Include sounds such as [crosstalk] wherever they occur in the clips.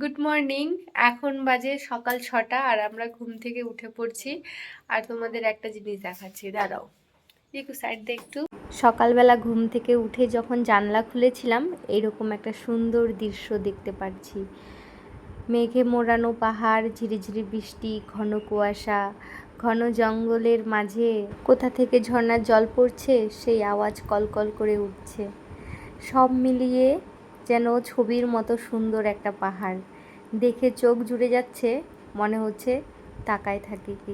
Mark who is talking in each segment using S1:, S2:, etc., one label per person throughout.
S1: Good morning এখন বাজে সকাল ছটা আর আমরা ঘুম থেকে উঠে পড়ছি। আর তোমাদের একটা জিনিস দেখাচ্ছি। দাঁড়াও। একটু সাইড দিয়ে একটু। সকালবেলা ঘুম থেকে উঠে যখন জানলা খুলেছিলাম, এরকম একটা সুন্দর দৃশ্য দেখতে পাচ্ছি মেঘে মোড়ানো পাহাড়, ঝিরিঝিরি বৃষ্টি, ঘন কুয়াশা, ঘন জঙ্গলের মাঝে কোথা থেকে ঝর্ণার জল পড়ছে সেই আওয়াজ কলকল করে উঠছে। সব মিলিয়ে যেন ছবির মতো সুন্দর একটা পাহাড়। দেখে চোখ জুড়ে যাচ্ছে, মনে হচ্ছে তাকায় থাকি কি।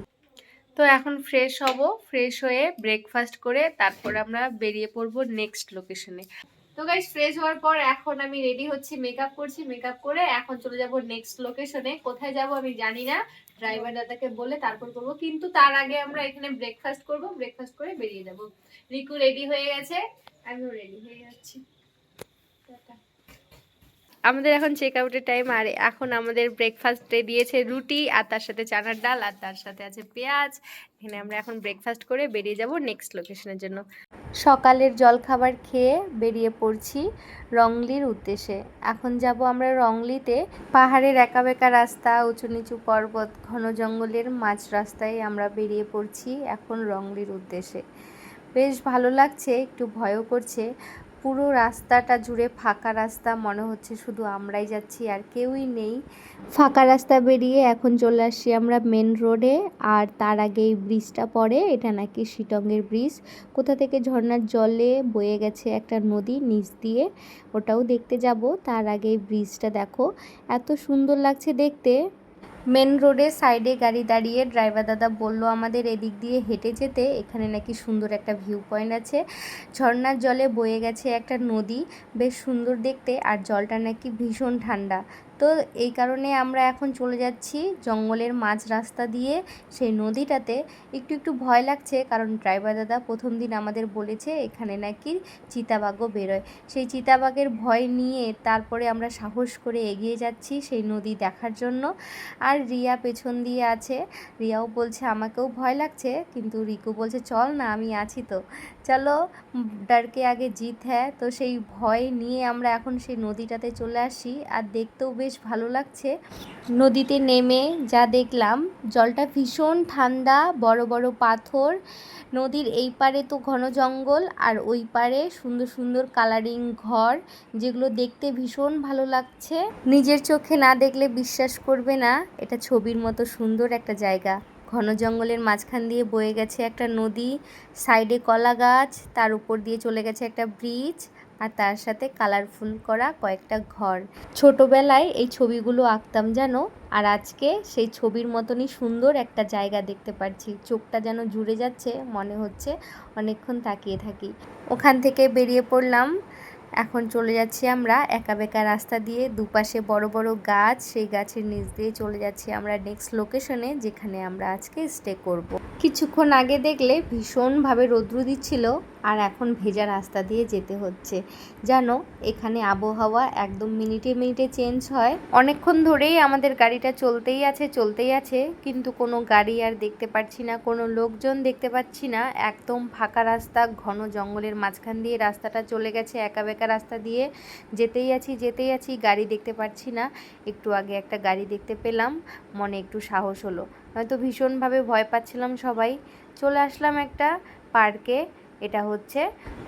S1: তো এখন ফ্রেশ হব ফ্রেশ হয়ে ব্রেকফাস্ট করে তারপর আমরা বেরিয়ে পড়ব নেক্সট লোকেশনে তো গাইস ফ্রেশ হওয়ার পর এখন আমি রেডি হচ্ছি মেকআপ করছি মেকআপ করে এখন চলে যাব নেক্সট লোকেশনে কোথায় যাব আমি জানি না ড্রাইভার দাদাকে বলে তারপর করব। কিন্তু তার আগে আমরা এখানে ব্রেকফাস্ট করব ব্রেকফাস্ট করে বেরিয়ে যাব। রিকু রেডি হয়ে গেছে, আমিও রেডি হয়ে যাচ্ছি। টাটা। আমাদের এখন চেক আউটের টাইম আর এখন আমাদের ব্রেকফাস্টে দিয়েছে রুটি, আর তার সাথে চানার ডাল, আর তার সাথে আছে পেঁয়াজ। এখানে আমরা এখন ব্রেকফাস্ট করে বেরিয়ে যাব নেক্সট লোকেশনের জন্য। সকালের জলখাবার খেয়ে বেরিয়ে পড়ছি রংলির উদ্দেশ্যে। এখন যাব আমরা রংলিতে। পাহাড়ের একা বেকা রাস্তা উঁচু নিচু পর্বত, ঘন জঙ্গলের মাঝ রাস্তায় আমরা বেরিয়ে পড়ছি এখন রংলির উদ্দেশ্যে। বেশ ভালো লাগছে, একটু ভয়ও করছে। পুরো রাস্তাটা জুড়ে ফাঁকা রাস্তা, মনে হচ্ছে শুধু আমরাই যাচ্ছি আর কেউই নেই। ফাঁকা রাস্তা বেরিয়ে এখন চলে আসছি আমরা মেন রোডে আর তার আগে এই ব্রিজটা পড়ে, এটা নাকি শিটংয়ের ব্রিজ কোথা থেকে ঝর্ণার জলে বয়ে গেছে একটা নদী নিচ দিয়ে, ওটাও দেখতে যাব। তার আগে এই ব্রিজটা দেখো। এত সুন্দর লাগছে দেখতে। মেন রোডের সাইডে গাড়ি দাঁড়িয়ে ড্রাইভার দাদা বলল, আমাদের এদিক দিয়ে হেঁটে যেতে এখানে নাকি সুন্দর একটা ভিউ পয়েন্ট আছে। ঝর্নার জলে বয়ে গেছে একটা নদী, বেশ সুন্দর দেখতে, আর জলটা নাকি ভীষণ ঠান্ডা। তো এই কারণে আমরা এখন চলে যাচ্ছি জঙ্গলের মাঝ রাস্তা দিয়ে। সেই নদীটাতে একটু একটু ভয় লাগছে, কারণ ড্রাইভার দাদা প্রথম দিন আমাদের বলেছে এখানে নাকি চিতাবাঘও বেরোয়। সেই চিতাবাঘের ভয় নিয়ে তারপরে আমরা সাহস করে এগিয়ে যাচ্ছি সেই নদী দেখার জন্য। আর রিয়া পেছন দিয়ে আছে। রিয়াও বলছে, আমাকেও ভয় লাগছে। কিন্তু রিকু বলছে, চল না, আমি আছি তো। চলো, ডারকে আগে জিত হ্যাঁ। তো সেই ভয় নিয়ে আমরা এখন সেই নদীটাতে চলে আসি। আর দেখতেও বেশ ভালো লাগছে। নদীতে নেমে যা দেখলাম, জলটা ভীষণ ঠান্ডা, বড় বড় পাথর। নদীর এই পারে তো ঘন জঙ্গল, আর ওই পারে সুন্দর সুন্দর কালারিং ঘর, যেগুলো দেখতে ভীষণ ভালো লাগছে। নিজের চোখে না দেখলে বিশ্বাস করবে না, এটা ছবির মতো সুন্দর একটা জায়গা। ঘন জঙ্গলের মাঝখান দিয়ে বয়ে গেছে একটা নদী, সাইডে কলা গাছ, তার উপর দিয়ে চলে গেছে একটা ব্রিজ, আর তার সাথে কালারফুল করা কয়েকটা ঘর। ছোটবেলায় এই ছবিগুলো আঁকতাম জানো আর আজকে সেই ছবির মতনই সুন্দর একটা জায়গা দেখতে পাচ্ছি চোখটা যেন জুড়ে যাচ্ছে, মনে হচ্ছে অনেকক্ষণ তাকিয়ে থাকি। ওখান থেকে বেরিয়ে পড়লাম এখন চলে যাচ্ছি আমরা একা বেকা রাস্তা দিয়ে দুপাশে বড় বড় গাছ সেই গাছের নিচ দিয়ে চলে যাচ্ছি আমরা নেক্সট লোকেশনে যেখানে আমরা আজকে স্টে করব। কিছুক্ষণ আগে দেখলে ভীষণভাবে রৌদ্র দিচ্ছিল আর এখন ভেজা রাস্তা দিয়ে যেতে হচ্ছে। জানো, এখানে আবহাওয়া একদম মিনিটে মিনিটে চেঞ্জ হয়। অনেকক্ষণ ধরেই আমাদের গাড়িটা চলতেই আছে চলতেই আছে, কিন্তু কোনো গাড়ি আর দেখতে পাচ্ছি না, কোনো লোকজন দেখতে পাচ্ছি না। একদম ফাঁকা রাস্তা, ঘন জঙ্গলের মাঝখান দিয়ে রাস্তাটা চলে গেছে, একা বেকা রাস্তা দিয়ে। যেতেই আছি যেতেই আছি, গাড়ি দেখতে পাচ্ছি না। একটু আগে একটা গাড়ি দেখতে পেলাম, মনে একটু সাহস হলো। হয়তো ভীষণভাবে ভয় পাচ্ছিলাম সবাই। চলে আসলাম একটা পার্কে এটা হচ্ছে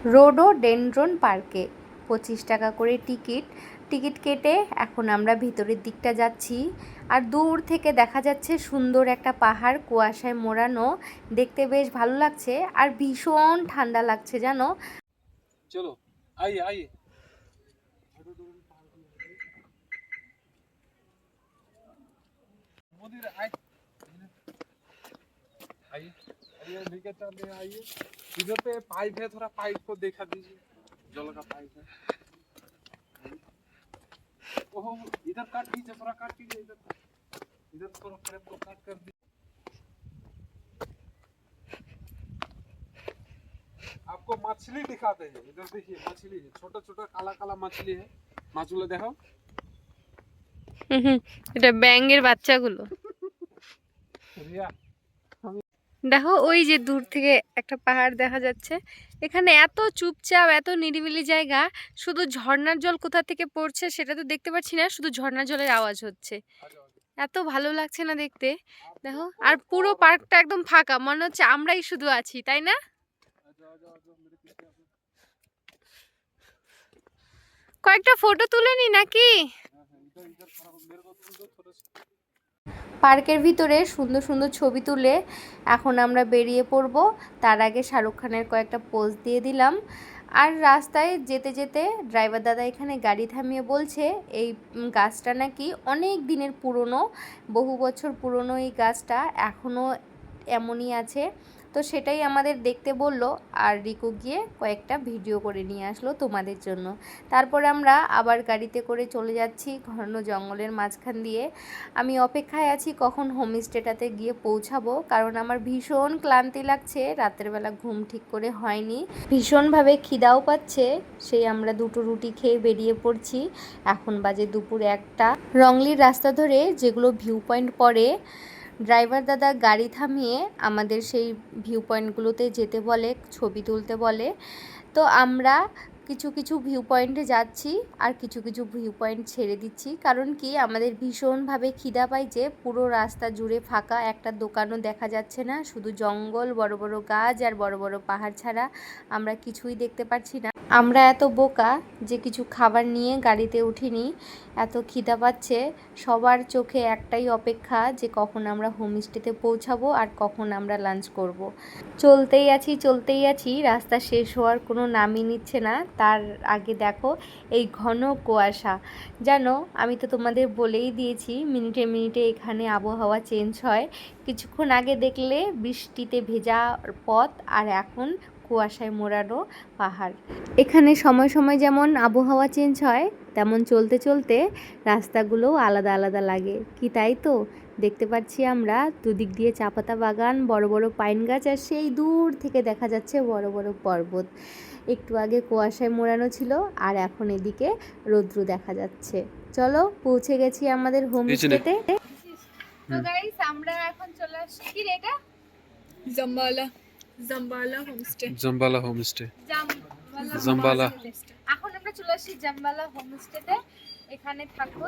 S1: রোডো ডেনড্রন পার্কে পঁচিশ টাকা করে টিকিট টিকিট কেটে এখন আমরা ভিতরের দিকটা যাচ্ছি আর দূর থেকে দেখা যাচ্ছে সুন্দর একটা পাহাড় কুয়াশায় মোড়ানো দেখতে বেশ ভালো লাগছে আর ভীষণ ঠান্ডা লাগছে জানো
S2: चलो आइए आइए मोदी आइए आइए आइए लेके चले आइए इधर पे पाइप है थोड़ा पाइप को देखा दीजिए जल का पाइप है ओहो इधर काट दीजिए थोड़ा काट दीजिए इधर इधर थोड़ा फ्रेम को काट कर दीजिए आपको मछली दिखाते हैं इधर देखिए मछली है छोटा छोटा काला काला मछली है মাছগুলো দেখো [laughs]
S1: এটা ব্যাঙের বাচ্চাগুলো
S2: রিয়া আমি
S1: দেখো ওই যে দূর থেকে একটা পাহাড় দেখা যাচ্ছে। এখানে এত চুপচাপ, এত নিরিবিলি জায়গা, শুধু ঝর্ণার জল কোথা থেকে পড়ছে সেটা তো দেখতে পাচ্ছি না, শুধু ঝর্ণার জলের আওয়াজ হচ্ছে। এত ভালো লাগছে না দেখতে। দেখো, আর পুরো পার্কটা একদম ফাঁকা, মনে হচ্ছে আমরাই শুধু আছি, তাই না? কয়েকটা ফটো তুলে নি নাকি? পার্কের ভিতরে সুন্দর সুন্দর ছবি তুলে এখন আমরা বেরিয়ে পড়ব। তার আগে শাহরুখ খানের কয়েকটা পোজ দিয়ে দিলাম। আর রাস্তায় যেতে যেতে ড্রাইভার দাদা এখানে গাড়ি থামিয়ে বলছে, এই গাছটা নাকি অনেক দিনের পুরনো, বহু বছর পুরনো এই গাছটা এখনও এমনই আছে। তো সেটাই আমাদের দেখতে বলল আর রিকু গিয়ে কয়েকটা ভিডিও করে নিয়ে আসলো তোমাদের জন্য। তারপর আমরা আবার গাড়িতে করে চলে যাচ্ছি ঘন জঙ্গলের মাঝখান দিয়ে। আমি অপেক্ষায় আছি কখন হোমস্টেটাতে গিয়ে পৌঁছাবো, কারণ আমার ভীষণ ক্লান্তি লাগছে, রাতের বেলা ঘুম ঠিক করে হয়নি। ভীষণভাবে খিদাও পাচ্ছে, সেই আমরা দুটো রুটি খেয়ে বেরিয়ে পড়ছি। এখন বাজে দুপুর একটা। রংলির রাস্তা ধরে যেগুলো ভিউ পয়েন্ট পড়ে ড্রাইভার দাদা গাড়ি থামিয়ে আমাদের সেই ভিউ পয়েন্টগুলোতে যেতে বলে, ছবি তুলতে বলে। তো আমরা কিছু কিছু ভিউ পয়েন্টে যাচ্ছি আর কিছু কিছু ভিউ পয়েন্ট ছেড়ে দিচ্ছি। কারণ কি? আমাদের ভীষণভাবে খিদা পাই যে পুরো রাস্তা জুড়ে ফাঁকা একটা দোকানও দেখা যাচ্ছে না। শুধু জঙ্গল, বড় বড় গাছ আর বড় বড় পাহাড় ছাড়া আমরা কিছুই দেখতে পাচ্ছি না। আমরা এত বোকা যে কিছু খাবার নিয়ে গাড়িতে উঠিনি, এত খিদা পাচ্ছে, সবার চোখে একটাই অপেক্ষা যে কখন আমরা হোমস্টেতে পৌঁছাবো আর কখন আমরা লাঞ্চ করব। চলতেই আছি চলতেই আছি, রাস্তা শেষ হওয়ার কোনো নামই নিচ্ছে না। তার আগে দেখো এই ঘন কুয়াশা। জানো, আমি তো তোমাদের বলেই দিয়েছি, মিনিটে মিনিটে এখানে আবহাওয়া চেঞ্জ হয়। কিছুক্ষণ আগে দেখলে বৃষ্টিতে ভেজা পথ আর এখন কুয়াশায় মোড়ানো পাহাড়। এখানে সময় সময় যেমন আবহাওয়া চেঞ্জ হয়, তেমন চলতে চলতে রাস্তাগুলোও আলাদা আলাদা লাগে। কি তাই তো? দেখতে পাচ্ছি আমরা দুদিক দিয়ে চা পাতা বাগান, বড় বড় পাইন গাছ আর সেই দূর থেকে দেখা যাচ্ছে বড় বড় পর্বত। একটু আগে কুয়াশায় মোড়ানো ছিল আর এখন এদিকে রৌদ্র দেখা যাচ্ছে। চলো পৌঁছে গেছি আমাদের হোমস্টেতে তো। গাইস আমরা এখন চলে আসছি। কি রে এটা?
S3: Jambala. Jambala homestay
S2: Jambala homestay
S1: Jambala
S2: Jambala.
S1: এখন আমরা চলে আসছি জামবালা হোমস্টেতে এখানে থাকব।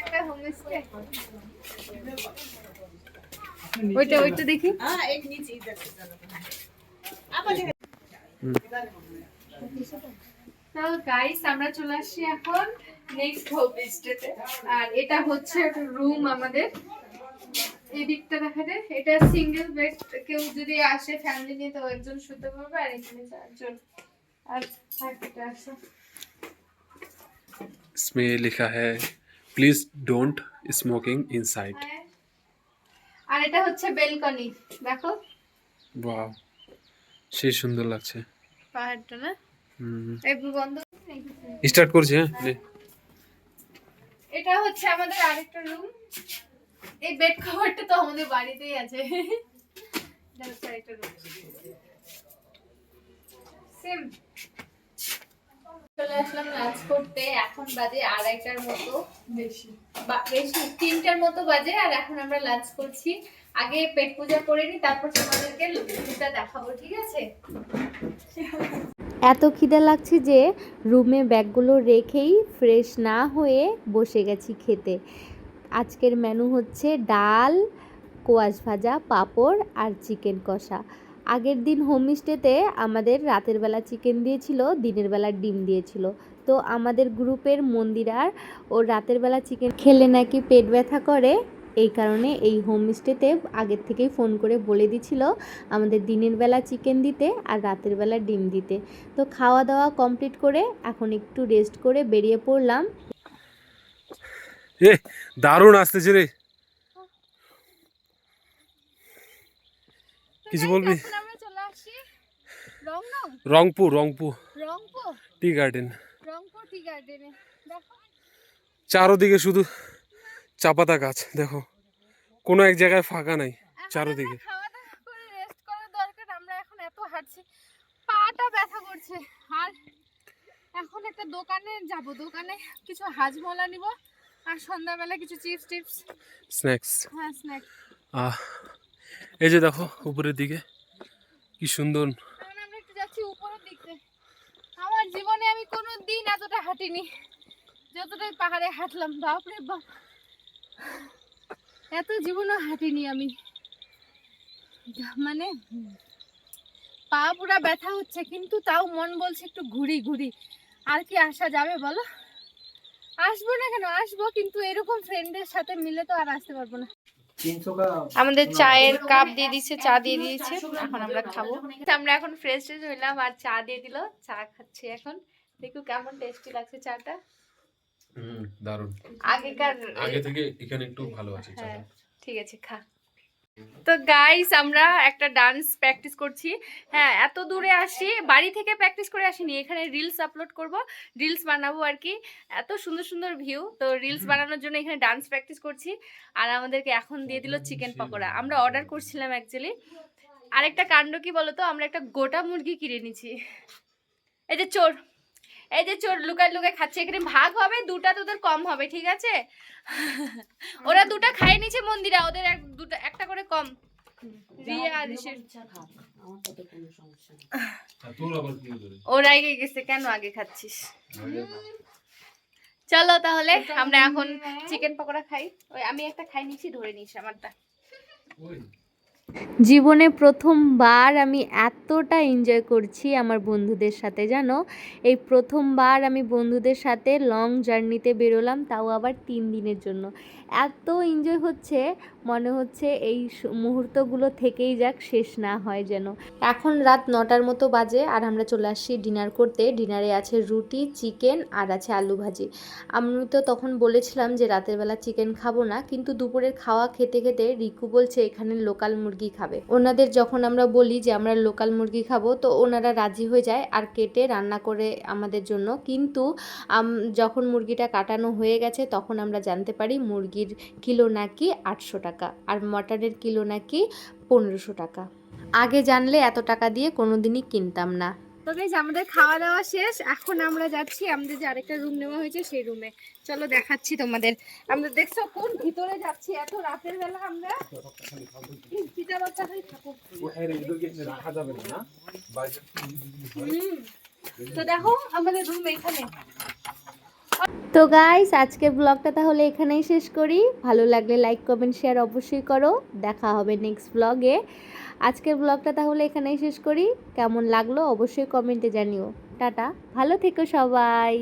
S1: একটা হোমস্টে ওইটা ওইটা দেখি
S3: हाँ एक नीचे इधर से चलो
S1: তো গাইস আমরা চলে আসছি এখন নেক্সট হোমস্টেতে আর এটা হচ্ছে একটা রুম আমাদের এই দিকটা দেখা যায় এটা সিঙ্গেল বেড কেউ যদি আসে ফ্যামিলি নিয়ে তো একজন শুতে পারবে আর এখানে চারজন আর থাকতে আসে
S2: इसमें लिखा है प्लीज डोंट स्मोकिंग इनसाइड
S1: হ্যাঁ। আর এটা হচ্ছে বেলকনি দেখো।
S2: वाह সেই সুন্দর লাগছে।
S1: পাহাড়টা না?
S2: হুম
S1: এই বন্ধ
S2: স্টার্ট করছি হ্যাঁ?
S1: এটা হচ্ছে আমাদের আরেকটা রুম এই বেড কভারটা তো আমাদের বাড়িতেই আছে। এটা হচ্ছে আরেকটা রুম সেম চলে আসলাম লাঞ্চ করতে। এখন বাজে আড়াইটার মতো।
S3: বেশি।
S1: বা- বেশি তিনটার মতো বাজে আর এখন আমরা লাঞ্চ করছি। আগে পেট পূজা করে নি তারপর তোমাদেরকে রুমটা দেখাবো ঠিক আছে? এত খিদে লাগছে যে রুমে ব্যাগগুলো রেখেই ফ্রেশ না হয়ে বসে গেছি খেতে। আজকের মেনু হচ্ছে ডাল কোয়াশ ভাজা পাঁপড় আর চিকেন কষা। আগের দিন হোমস্টেতে আমাদের রাতের বেলা চিকেন দিয়েছিল, দিনের বেলা ডিম দিয়েছিল। তো আমাদের গ্রুপের মন্দিরার ও রাতের বেলা চিকেন খেলে নাকি পেট ব্যথা করে, এই কারণে এই হোমস্টেতে আগের থেকেই ফোন করে বলে দিছিল আমাদের দিনের বেলা চিকেন দিতে আর রাতের বেলা ডিম দিতে। তো খাওয়া দাওয়া কমপ্লিট করে এখন একটু রেস্ট করে বেরিয়ে পড়লাম।
S2: দারুণ আসতেছে রে। কিছু বলবি?
S1: Rangpur Rangpur. Rangpur?
S2: Tea garden.
S1: Rangpur
S2: tea গার্ডেনে।
S1: দেখো।
S2: চারোদিকে শুধু চাপাতা গাছ দেখো। কোনো এক জায়গায় ফাঁকা নাই চারোদিকে
S1: আমরা খাওয়া দাওয়া করে রেস্ট করা দরকার আমরা এখন এত হাঁটছি। পাটা ব্যথা করছে। আর এখন একটা দোকানে যাব। দোকানে কিছু হাজমলা নিব
S3: আর সন্ধ্যাবেলা কিছু চিপস টিপস
S2: স্ন্যাক্স।
S3: হ্যাঁ স্ন্যাক্স।
S2: আহ এই যে দেখো উপরের দিকে, কি সুন্দর।
S3: আমরা জীবনে আমি এতটা হাঁটিনি, যতটাই পাহাড়ে হাঁটলাম বাপ। এত জীবনও হাঁটিনি আমি। মানে পা পুরা ব্যথা হচ্ছে, কিন্তু তাও মন বলছে একটু ঘুরি ঘুরি। আর কি আসা যাবে বলো? আসব না কেন? আসব, কিন্তু এরকম ফ্রেন্ডের সাথে মিলে তো আর আসতে পারব না।
S1: আমাদের চায়ের কাপ দিয়ে দিয়েছে চা দিয়ে দিয়েছে এখন আমরা খাব। আমরা এখন ফ্রেশ ফ্রেশ হইলাম আর চা দিয়ে দিল চা খাচ্ছি এখন। দেখো কেমন টেস্টি লাগছে চাটা।
S2: হুম দারুণ।
S1: আগেকার
S2: আগে থেকে এখানে একটু ভালো আছে
S1: হ্যাঁ ঠিক আছে খা। তো গাইস আমরা একটা ডান্স প্র্যাকটিস করছি। হ্যাঁ এত দূরে আসি বাড়ি থেকে প্র্যাকটিস করে আসিনি এখানে রিলস আপলোড করব রিলস বানাবো আর কি। এত সুন্দর সুন্দর ভিউ তো রিলস বানানোর জন্য এখানে ডান্স প্র্যাকটিস করছি। আর আমাদেরকে এখন দিয়ে দিল চিকেন পকোড়া। আমরা অর্ডার করছিলাম অ্যাকচুয়ালি আরেকটা কাণ্ড কি বলতো? আমরা একটা গোটা মুরগি কিনে নিছি এই যে চোর। এই যে চোর লুকায় লুকায় খাচ্ছে এখানে ভাগ হবে দুটা তোদের কম হবে ঠিক আছে? ওরা দুটা খাই নিছে মন্দিরা ওদের এক দুটো একটা করে কম। ওর আগে গেছে কেন আগে খাচ্ছিস? চলো তাহলে আমরা এখন চিকেন পকোড়া খাই। ওই আমি একটা খাই নিছি ধরে নিস আমারটা।
S2: ওই।
S1: জীবনে প্রথমবার আমি এতটা এনজয় করছি আমার বন্ধুদের সাথে, জানো? এই প্রথমবার আমি বন্ধুদের সাথে লং জার্নিতে বেরোলাম, তাও আবার তিন দিনের জন্য। এত এনজয় হচ্ছে, মনে হচ্ছে এই মুহূর্তগুলো থেকেই যাক, শেষ না হয় যেন। এখন রাত নটার মতো বাজে, আর আমরা চলে আসছি ডিনার করতে। ডিনারে আছে রুটি, চিকেন, আর আছে আলু ভাজি। আমি তো তখন বলেছিলাম যে রাতের বেলা চিকেন খাব না, কিন্তু দুপুরের খাওয়া খেতে খেতে রিকু বলছে, এখানে লোকাল মুরগি খাবে। ওনাদের যখন আমরা বলি যে আমরা লোকাল মুরগি খাব, তো ওনারা রাজি হয়ে যায় আর কেটে রান্না করে আমাদের জন্য। কিন্তু যখন মুরগিটা কাটানো হয়ে গেছে, তখন আমরা জানতে পারি মুরগির কিলো নাকি আটশো টাকা আর মটনের কিলো নাকি পনেরোশো টাকা। আগে জানলে এত টাকা দিয়ে কোনোদিনই কিনতাম না।
S3: আমাদের খাওয়া দাওয়া শেষ। এখন আমরা যাচ্ছি আমাদের যে আরেকটা রুম নেওয়া হয়েছে, সেই রুমে চলো দেখাচ্ছি তোমাদের। আমরা দেখছ কোন ভিতরে যাচ্ছি? এত রাতের বেলা আমরা।
S1: তো গাইস আজকের ব্লগটা তাহলে এখানেই শেষ করি। ভালো লাগলে লাইক কমেন্ট শেয়ার অবশ্যই করো। দেখা হবে নেক্সট ব্লগে আজকের ব্লগটা তাহলে এখানেই শেষ করি। কেমন লাগল অবশ্যই কমেন্টে জানিও। টাটা। ভালো থেকো সবাই।